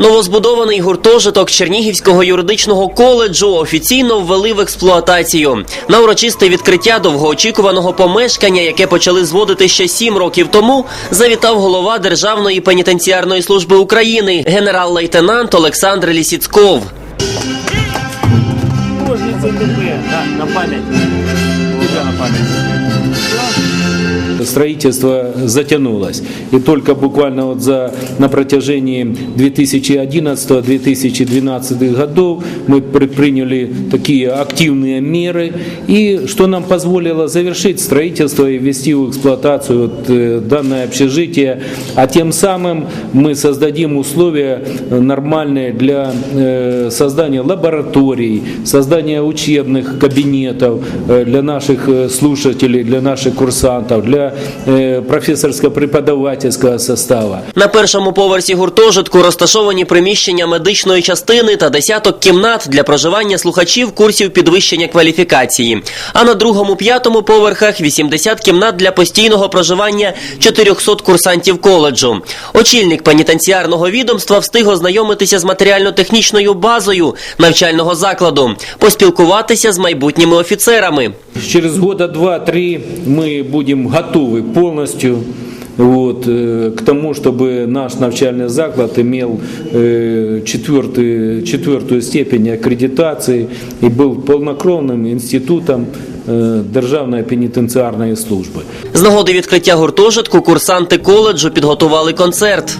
Новозбудований гуртожиток Чернігівського юридичного коледжу офіційно ввели в експлуатацію. На урочисте відкриття довгоочікуваного помешкання, яке почали зводити ще сім років тому, завітав голова Державної пенітенціарної служби України, генерал-лейтенант Олександр Лісіцков. ТП, да, на память. На память. Строительство затянулось. И только буквально вот за, на протяжении 2011-2012 годов мы предприняли такие активные меры, и что нам позволило завершить строительство и ввести в эксплуатацию вот, э, данное общежитие, а тем самым мы создадим условия нормальные для э, создания лабораторий, создания учебных кабинетов э, для наших слушателей, для наших курсантов, для э, профессорско-преподавательского состава. На першому поверсі гуртожитку розташовані приміщення медичної частини та десяток кімнат для проживання слухачів курсів підвищення кваліфікації. А на другому п'ятому поверхах 80 кімнат для постійного проживання 400 курсантів коледжу. Очільник пенітенціарного відомства встиг ознайомитися з матеріально-технічною базою навчального закладу, поспілкуватися з майбутніми офіцерами. Через года два-три мы будем готовы полностью вот, э, к тому, чтобы наш навчальный заклад имел э, четвертый, четвертую степень аккредитации и был полнокровным институтом э, Державної пенітенціарної служби. З нагоди відкриття гуртожитку курсанти коледжу підготували концерт.